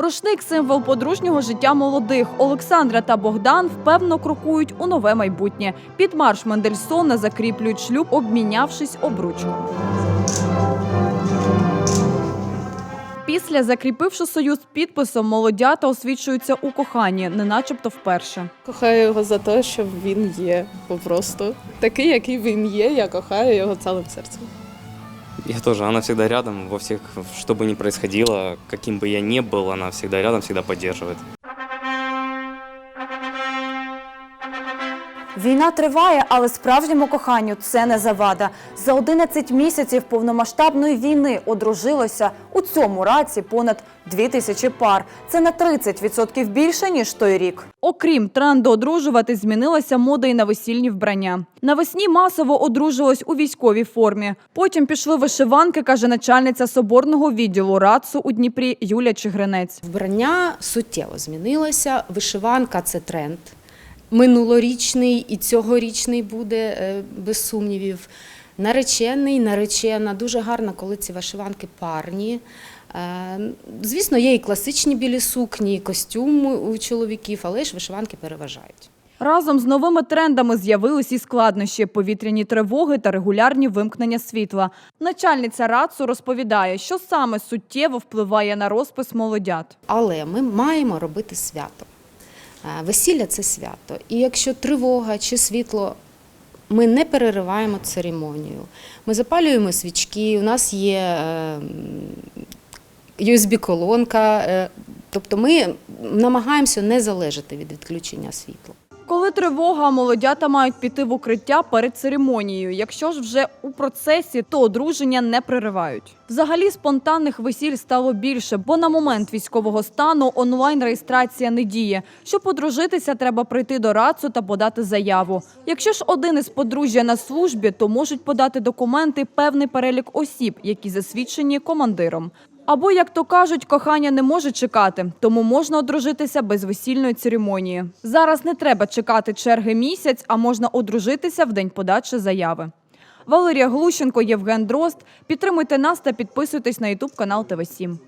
Рушник символ подружнього життя молодих. Олександра та Богдан впевнено крокують у нове майбутнє. Під марш Мендельсона закріплюють шлюб, обмінявшись обручкою. Після закріпивши союз підписом, молодята освічуються у коханні, не начебто вперше. Кохаю його за те, що він є попросту. Такий, який він є, я кохаю його цілим серцем. Я тоже, она всегда рядом во всех, что бы ни происходило, каким бы я ни был, она всегда рядом, всегда поддерживает. Війна триває, але справжньому коханню це не завада. За 11 місяців повномасштабної війни одружилося у цьому раці понад 2 тисячі пар. Це на 30% більше ніж той рік. Окрім тренду одружувати, змінилася мода і на весільні вбрання. Навесні масово одружилось у військовій формі. Потім пішли вишиванки, каже начальниця соборного відділу РАЦУ у Дніпрі Юлія Чигринець. Вбрання суттєво змінилося. Вишиванка це тренд. Минулорічний і цьогорічний буде, е, без сумнівів. Наречений, наречена. Дуже гарно, коли ці вишиванки парні. Е, Звісно, є і класичні білі сукні, і костюми у чоловіків, але ж вишиванки переважають. Разом з новими трендами з'явились і складнощі, повітряні тривоги та регулярні вимкнення світла. Начальниця РАЦУ розповідає, що саме суттєво впливає на розпис молодят. Але ми маємо робити свято. Е, Весілля це свято. І якщо тривога чи світло, ми не перериваємо церемонію. Ми запалюємо свічки, у нас є е, USB-колонка, е, тобто ми намагаємося не залежати від відключення світла. Коли тривога, молодята мають піти в укриття перед церемонією. Якщо ж вже у процесі, то одруження не переривають. Взагалі спонтанних весіль стало більше, бо на момент військового стану онлайн-реєстрація не діє. Щоб одружитися, треба прийти до РАЦУ та подати заяву. Якщо ж один із подружжя на службі, то можуть подати документи певний перелік осіб, які засвідчені командиром. Або, як то кажуть, кохання не може чекати, тому можна одружитися без весільної церемонії. Зараз не треба чекати черги місяць, а можна одружитися в день подачі заяви. Валерія Глущенко, Євген Дрозд. Підтримуйте нас та підписуйтесь на Ютуб канал ТВ 7